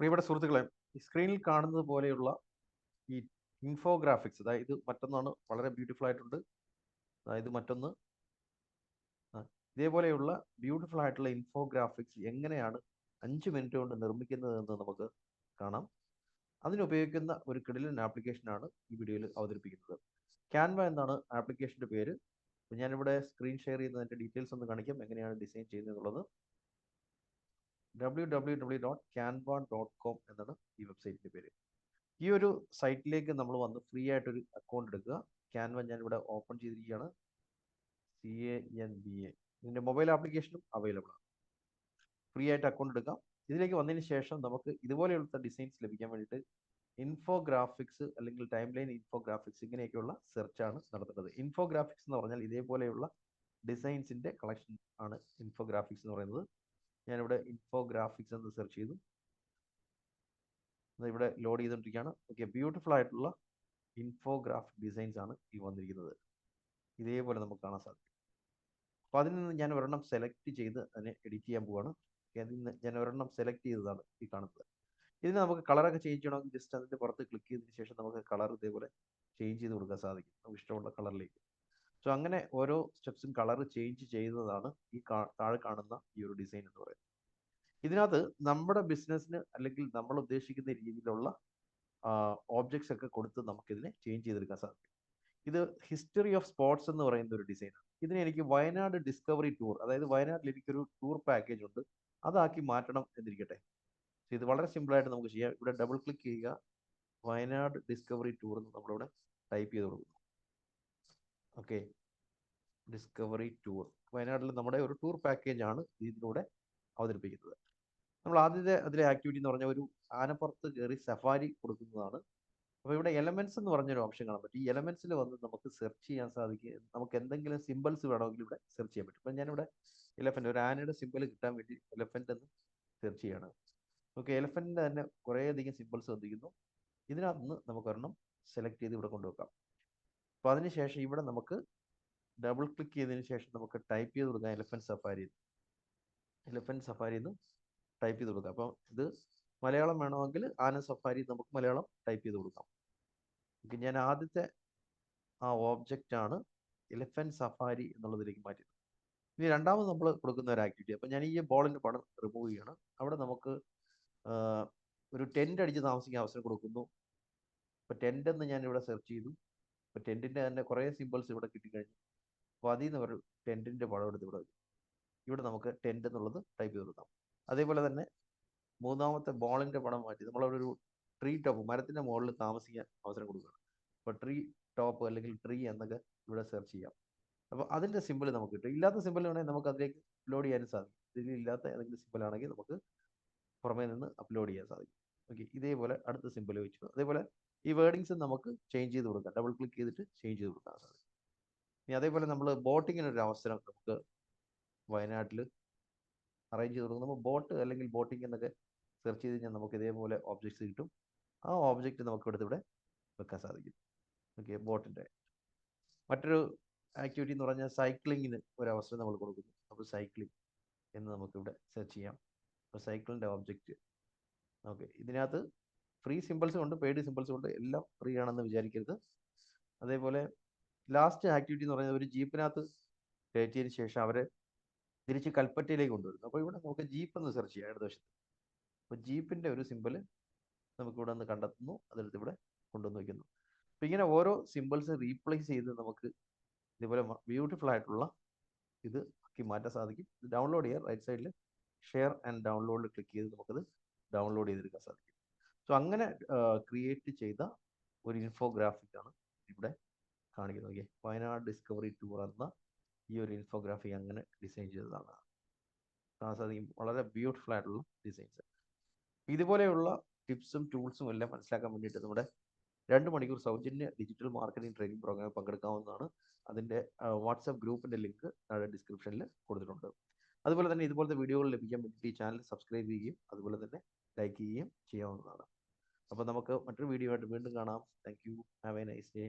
പ്രിയപ്പെട്ട സുഹൃത്തുക്കളെ സ്ക്രീനിൽ കാണുന്നത് പോലെയുള്ള ഈ ഇൻഫോഗ്രാഫിക്സ് അതായത് മറ്റൊന്നാണ് വളരെ ബ്യൂട്ടിഫുൾ ആയിട്ടുണ്ട്. അതായത് മറ്റൊന്ന് ഇതേപോലെയുള്ള ബ്യൂട്ടിഫുൾ ആയിട്ടുള്ള ഇൻഫോഗ്രാഫിക്സ് എങ്ങനെയാണ് അഞ്ച് മിനിറ്റ് കൊണ്ട് നിർമ്മിക്കുന്നത് എന്ന് നമുക്ക് കാണാം. അതിനുപയോഗിക്കുന്ന ഒരു കിടിലൻ ആപ്ലിക്കേഷനാണ് ഈ വീഡിയോയിൽ അവതരിപ്പിക്കുന്നത്. ക്യാൻവ എന്നാണ് ആപ്ലിക്കേഷന്റെ പേര്. ഞാനിവിടെ സ്ക്രീൻ ഷെയർ ചെയ്യുന്നതിന്റെ ഡീറ്റെയിൽസ് ഒന്ന് കാണിക്കാം എങ്ങനെയാണ് ഡിസൈൻ ചെയ്യുന്നത് എന്നുള്ളത് W W W dot Canva dot com എന്നാണ് ഈ വെബ്സൈറ്റിന്റെ പേര്. ഈ ഒരു സൈറ്റിലേക്ക് നമ്മൾ വന്ന് ഫ്രീ ആയിട്ടൊരു അക്കൗണ്ട് എടുക്കുക. ക്യാൻവ ഞാൻ ഇവിടെ ഓപ്പൺ ചെയ്തിരിക്കുകയാണ്. C A N B A ഇതിന്റെ മൊബൈൽ ആപ്ലിക്കേഷനും അവൈലബിൾ ആണ്. ഫ്രീ ആയിട്ട് അക്കൗണ്ട് എടുക്കാം. ഇതിലേക്ക് വന്നതിന് ശേഷം നമുക്ക് ഇതുപോലെയുള്ള ഡിസൈൻസ് ലഭിക്കാൻ വേണ്ടിയിട്ട് ഇൻഫോഗ്രാഫിക്സ് അല്ലെങ്കിൽ ടൈം ലൈൻ ഇൻഫോഗ്രാഫിക്സ് ഇങ്ങനെയൊക്കെയുള്ള സെർച്ചാണ് നടത്തുന്നത് ഇൻഫോഗ്രാഫിക്സ് എന്ന് പറഞ്ഞാൽ ഇതേപോലെയുള്ള ഡിസൈൻസിന്റെ കളക്ഷൻ ആണ് ഇൻഫോഗ്രാഫിക്സ് എന്ന് പറയുന്നത്. ഞാനിവിടെ ഇൻഫോഗ്രാഫിക്സ് എന്ന് സെർച്ച് ചെയ്തു. ഇവിടെ ലോഡ് ചെയ്തുകൊണ്ടിരിക്കുകയാണ് ഓക്കെ ബ്യൂട്ടിഫുൾ ആയിട്ടുള്ള ഇൻഫോഗ്രാഫിക് ഡിസൈൻസ് ആണ് ഈ വന്നിരിക്കുന്നത്. ഇതേപോലെ നമുക്ക് കാണാൻ സാധിക്കും. അപ്പോൾ അതിൽ നിന്ന് ഞാൻ ഒരെണ്ണം സെലക്ട് ചെയ്ത് അതിനെ എഡിറ്റ് ചെയ്യാൻ പോവാണ്. അതിൽ നിന്ന് ഞാൻ ഒരെണ്ണം സെലക്ട് ചെയ്തതാണ് ഈ കാണുന്നത്. ഇതിന് നമുക്ക് കളറൊക്കെ ചേഞ്ച് ചെയ്യണമെങ്കിൽ ജസ്റ്റ് അതിന്റെ പുറത്ത് ക്ലിക്ക് ചെയ്തതിന് ശേഷം നമുക്ക് കളർ ഇതേപോലെ ചേഞ്ച് ചെയ്ത് കൊടുക്കാൻ സാധിക്കും. നമുക്ക് ഇഷ്ടമുള്ള കളറിലേക്ക് സോ അങ്ങനെ ഓരോ സ്റ്റെപ്സും കളർ ചേഞ്ച് ചെയ്യുന്നതാണ് ഈ താഴെ കാണുന്ന ഈ ഒരു ഡിസൈൻ എന്ന് പറയുന്നത്. ഇതിനകത്ത് നമ്മുടെ ബിസിനസ്സിന് അല്ലെങ്കിൽ നമ്മൾ ഉദ്ദേശിക്കുന്ന രീതിയിലുള്ള ഓബ്ജക്ട്സ് ഒക്കെ കൊടുത്ത് നമുക്കിതിനെ ചേഞ്ച് ചെയ്തെടുക്കാൻ സാധിക്കും. ഇത് ഹിസ്റ്ററി ഓഫ് സ്പോർട്സ് എന്ന് പറയുന്ന ഒരു ഡിസൈനാണ് ഇതിന് എനിക്ക് വയനാട് ഡിസ്കവറി ടൂർ അതായത് വയനാട്ടിൽ എനിക്കൊരു ടൂർ പാക്കേജ് ഉണ്ട്. അതാക്കി മാറ്റണം എന്നിരിക്കട്ടെ. ഇത് വളരെ സിമ്പിളായിട്ട് നമുക്ക് ചെയ്യാം. ഇവിടെ ഡബിൾ ക്ലിക്ക് ചെയ്യുക. വയനാട് ഡിസ്കവറി ടൂർ എന്ന് നമ്മളിവിടെ ടൈപ്പ് ചെയ്ത് കൊടുക്കുന്നു. ഓക്കെ. ഡിസ്കവറി ടൂർ വയനാട്ടിൽ നമ്മുടെ ഒരു ടൂർ ആണ് ഇതിലൂടെ അവതരിപ്പിക്കുന്നത്. നമ്മൾ ആദ്യത്തെ അതിലെ ആക്ടിവിറ്റി എന്ന് പറഞ്ഞ ഒരു ആനപ്പുറത്ത് കയറി സഫാരി കൊടുക്കുന്നതാണ്. അപ്പോൾ ഇവിടെ എലമെന്റ്സ് എന്ന് പറഞ്ഞൊരു ഓപ്ഷൻ കാണാൻ പറ്റും. ഈ എലമെന്റ്സിൽ വന്ന് നമുക്ക് സെർച്ച് ചെയ്യാൻ സാധിക്കും. നമുക്ക് എന്തെങ്കിലും സിമ്പിൾസ് വേണമെങ്കിൽ ഇവിടെ സെർച്ച് ചെയ്യാൻ പറ്റും. അപ്പം ഞാനിവിടെ എലഫന്റ് ഒരു ആനയുടെ സിമ്പിൾ കിട്ടാൻ വേണ്ടി എലഫന്റ് എന്ന് സെർച്ച് ചെയ്യാണ്. നമുക്ക് എലഫന്റിന്റെ തന്നെ കുറേയധികം സിമ്പിൾസ് വന്നിരിക്കുന്നു. ഇതിനകത്ത് നിന്ന് നമുക്ക് ഒരെണ്ണം സെലക്ട് ചെയ്ത് ഇവിടെ കൊണ്ടുവെക്കാം. അപ്പോൾ അതിനുശേഷം ഇവിടെ നമുക്ക് ഡബിൾ ക്ലിക്ക് ചെയ്തതിന് ശേഷം നമുക്ക് ടൈപ്പ് ചെയ്ത് കൊടുക്കാം എലഫന്റ് സഫാരി എലഫന്റ് സഫാരി എന്ന് ടൈപ്പ് ചെയ്ത് കൊടുക്കാം. അപ്പോൾ ഇത് മലയാളം വേണമെങ്കിൽ ആന സഫാരി നമുക്ക് മലയാളം ടൈപ്പ് ചെയ്ത് കൊടുക്കാം. ഓക്കെ ഞാൻ ആദ്യത്തെ ആ ഓബ്ജക്റ്റ് ആണ് എലിഫന്റ് സഫാരി എന്നുള്ളതിലേക്ക് മാറ്റിയത്. ഇനി രണ്ടാമത് നമ്മൾ കൊടുക്കുന്ന ഒരു ആക്ടിവിറ്റി അപ്പം ഞാൻ ഈ ബോളിന്റെ പടം റിമൂവ് ചെയ്യണം. അവിടെ നമുക്ക് ഒരു ടെന്റ് അടിച്ച് താമസിക്കാൻ അവസരം കൊടുക്കുന്നു. അപ്പോൾ ടെന്റ് എന്ന് ഞാൻ ഇവിടെ സെർച്ച് ചെയ്തു. ടെന്റിന്റെ തന്നെ കുറേ സിമ്പിൾസ് ഇവിടെ കിട്ടിക്കഴിഞ്ഞു. അപ്പോൾ അതിൽ നിന്ന് ഒരു ടെന്റിന്റെ പടം എടുത്ത് ഇവിടെ ഇവിടെ നമുക്ക് ടെന്റ് എന്നുള്ളത് ടൈപ്പ് ചെയ്ത് കൊടുക്കാം. അതേപോലെ തന്നെ മൂന്നാമത്തെ ബോളിന്റെ പടം മാറ്റി. നമ്മളവിടെ ഒരു ട്രീ ടോപ്പ് മരത്തിന്റെ മുകളിൽ താമസിക്കാൻ അവസരം കൊടുക്കുകയാണ്. അപ്പോൾ ട്രീ ടോപ്പ് അല്ലെങ്കിൽ ട്രീ എന്നൊക്കെ ഇവിടെ സെർച്ച് ചെയ്യാം. അപ്പോൾ അതിന്റെ സിമ്പിൾ നമുക്ക് കിട്ടും. ഇല്ലാത്ത സിമ്പിൾ വേണമെങ്കിൽ നമുക്ക് അതിലേക്ക് അപ്ലോഡ് ചെയ്യാനും സാധിക്കും. ഇതിൽ ഇല്ലാത്ത ഏതെങ്കിലും സിമ്പിൾ ആണെങ്കിൽ നമുക്ക് പുറമേ നിന്ന് അപ്ലോഡ് ചെയ്യാൻ സാധിക്കും. ഓക്കെ ഇതേപോലെ അടുത്ത സിമ്പിൾ വെച്ചു. അതേപോലെ ഈ വേർഡിങ്സ് നമുക്ക് ചേഞ്ച് ചെയ്ത് കൊടുക്കാം. ഡബിൾ ക്ലിക്ക് ചെയ്തിട്ട് ചേഞ്ച് ചെയ്ത് കൊടുക്കാൻ സാധിക്കും ഇനി അതേപോലെ നമ്മൾ ബോട്ടിങ്ങിന് ഒരു അവസരം നമുക്ക് വയനാട്ടിൽ അറേഞ്ച് ചെയ്ത് കൊടുക്കും. നമ്മൾ ബോട്ട് അല്ലെങ്കിൽ ബോട്ടിംഗ് എന്നൊക്കെ സെർച്ച് ചെയ്ത് കഴിഞ്ഞാൽ നമുക്ക് ഇതേപോലെ ഓബ്ജക്ട്സ് കിട്ടും. ആ ഓബ്ജക്റ്റ് നമുക്ക് എടുത്ത് ഇവിടെ വെക്കാൻ സാധിക്കും. ഓക്കെ ബോട്ടിന്റെ മറ്റൊരു ആക്ടിവിറ്റി എന്ന് പറഞ്ഞാൽ സൈക്ലിങ്ങിന് ഒരു അവസരം നമ്മൾ കൊടുക്കുന്നു. അപ്പോൾ സൈക്ലിംഗ് എന്ന് നമുക്കിവിടെ സെർച്ച് ചെയ്യാം. അപ്പോൾ സൈക്കിളിന്റെ ഓബ്ജക്റ്റ് ഓക്കെ ഇതിനകത്ത് ഫ്രീ സിമ്പിൾസും ഉണ്ട് പെയ്ഡ് സിമ്പിൾസും ഉണ്ട് എല്ലാം ഫ്രീ ആണെന്ന് വിചാരിക്കരുത്. അതേപോലെ ലാസ്റ്റ് ആക്ടിവിറ്റി എന്ന് പറയുന്നത് ഒരു ജീപ്പിനകത്ത് കയറ്റിയതിന് ശേഷം അവരെ തിരിച്ച് കൽപ്പറ്റയിലേക്ക് കൊണ്ടുവരുന്നു. അപ്പോൾ ഇവിടെ നമുക്ക് ജീപ്പ് എന്ന് സെർച്ച് ചെയ്യാം ഇടതുവശത്ത്. അപ്പോൾ ജീപ്പിന്റെ ഒരു സിമ്പിൾ നമുക്ക് ഇവിടെ നിന്ന് കണ്ടെത്തുന്നു അതെടുത്ത് ഇവിടെ കൊണ്ടുവന്ന് വയ്ക്കുന്നു അപ്പോൾ ഇങ്ങനെ ഓരോ സിമ്പിൾസ് റീപ്ലേസ് ചെയ്ത് നമുക്ക് ഇതുപോലെ ബ്യൂട്ടിഫുൾ ആയിട്ടുള്ള ഇത് ആക്കി മാറ്റാൻ സാധിക്കും. ഡൗൺലോഡ് ചെയ്യാൻ റൈറ്റ് സൈഡിൽ ഷെയർ ആൻഡ് ഡൗൺലോഡിൽ ക്ലിക്ക് ചെയ്ത് നമുക്കത് ഡൗൺലോഡ് ചെയ്തെടുക്കാൻ സാധിക്കും. സോ അങ്ങനെ ക്രിയേറ്റ് ചെയ്ത ഒരു ഇൻഫോഗ്രാഫിക് ആണ് ഇവിടെ കാണിക്കുന്നത്. ഓക്കെ. വയനാട് ഡിസ്കവറി ടൂർ എന്ന ഈ ഒരു ഇൻഫോഗ്രാഫി അങ്ങനെ ഡിസൈൻ ചെയ്തതാണ്. സാധിക്കും വളരെ ബ്യൂട്ടിഫുൾ ആയിട്ടുള്ള ഡിസൈൻസ്. ഇതുപോലെയുള്ള ടിപ്സും ടൂൾസും എല്ലാം മനസ്സിലാക്കാൻ വേണ്ടിയിട്ട് നമ്മുടെ രണ്ട് മണിക്കൂർ സൗജന്യ ഡിജിറ്റൽ മാർക്കറ്റിംഗ് ട്രെയിനിങ് പ്രോഗ്രാമിൽ പങ്കെടുക്കാവുന്നതാണ്. അതിന്റെ വാട്സപ്പ് ഗ്രൂപ്പിന്റെ ലിങ്ക് താഴെ ഡിസ്ക്രിപ്ഷനിൽ കൊടുത്തിട്ടുണ്ട്. അതുപോലെ തന്നെ ഇതുപോലത്തെ വീഡിയോകൾ ലഭിക്കാൻ വേണ്ടി ഈ ചാനൽ സബ്സ്ക്രൈബ് ചെയ്യുകയും അതുപോലെ തന്നെ ലൈക്ക് ചെയ്യുകയും ചെയ്യാവുന്നതാണ്. അപ്പോൾ നമുക്ക് മറ്റൊരു വീഡിയോ ആയിട്ട് വീണ്ടും കാണാം. Thank you have a nice day